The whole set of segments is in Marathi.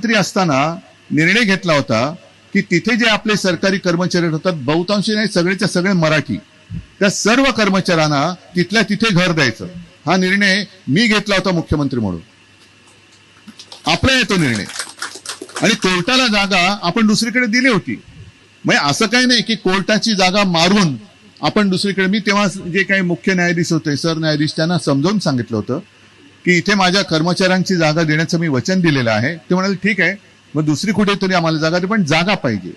मंत्री असताना निर्णय घेतला होता की तिथे जे आपले सरकारी कर्मचारी होतात बहुतांशी नाही सगळेच्या सगळे मराठी. त्या सर्व कर्मचाऱ्यांना तिथल्या तिथे घर द्यायचं. हा निर्णय मी घेतला होता मुख्यमंत्री म्हणून. आपला येतो निर्णय. आणि कोर्टाला जागा आपण दुसरीकडे दिली होती. म्हणजे असं काही नाही की कोर्टाची जागा मारून आपण दुसरीकडे मी तेव्हा जे काही मुख्य न्यायाधीश होते सर न्यायाधीश त्यांना समजावून सांगितलं होतं. की इथे माझ्या कर्मचाऱ्यांची जागा देण्याचं मी वचन दिलेलं आहे. ते म्हणाले ठीक आहे. मग दुसरी कुठेतरी आम्हाला जागा दे पण जागा पाहिजे.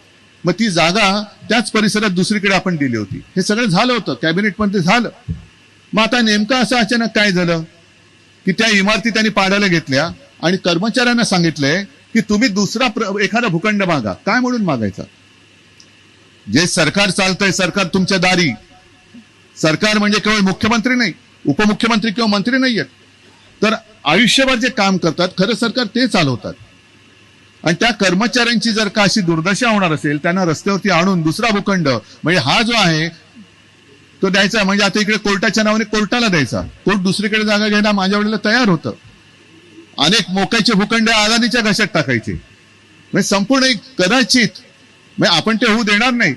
मग ती जागा त्याच परिसरात दुसरीकडे आपण दिली होती. हे सगळं झालं होतं. कॅबिनेट पण ते झालं. मग आता नेमकं असं अचानक काय झालं? की त्या इमारती त्यांनी पाडायला घेतल्या आणि कर्मचाऱ्यांना सांगितलंय की तुम्ही दुसरा प्र- एखादा भूखंड मागा. काय म्हणून मागायचा? जे सरकार चालतंय सरकार तुमच्या दारी. सरकार म्हणजे केवळ मुख्यमंत्री नाही. उपमुख्यमंत्री किंवा मंत्री नाही आहेत तर आयुष्यभर जे काम करतात खरं सरकार ते चालवतात. आणि त्या कर्मचाऱ्यांची जर का अशी दुर्दशा होणार असेल त्यांना रस्त्यावरती आणून दुसरा भूखंड म्हणजे हा जो आहे तो द्यायचा म्हणजे आता इकडे कोर्टाच्या नावाने कोर्टाला द्यायचा. कोर्ट दुसरीकडे जागा घ्यायला माझ्या वडीला तयार होतं. अनेक मोक्याचे भूखंड अदानीच्या घशात टाकायचे. म्हणजे संपूर्ण एक कदाचित म्हणजे आपण ते होऊ देणार नाही.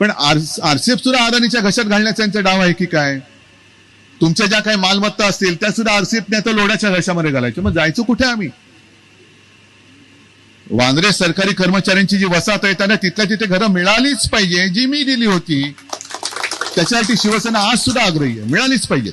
पण आर आरसीएफ सुद्धा अदानीच्या घशात घालण्याचा त्यांचा डाव आहे की काय? तुमच्या ज्या काही मालमत्ता असतील त्या सुद्धा आरसीत नाही तर लोढ्याच्या घशामध्ये घालायच्या मग जायचं कुठे आम्ही? वांद्रे सरकारी कर्मचाऱ्यांची जी वसाहत आहे त्यांना तिथल्या तिथे घरं मिळालीच पाहिजे. जी मी दिली होती त्याच्यासाठी शिवसेना आज सुद्धा आग्रही आहे. मिळालीच पाहिजे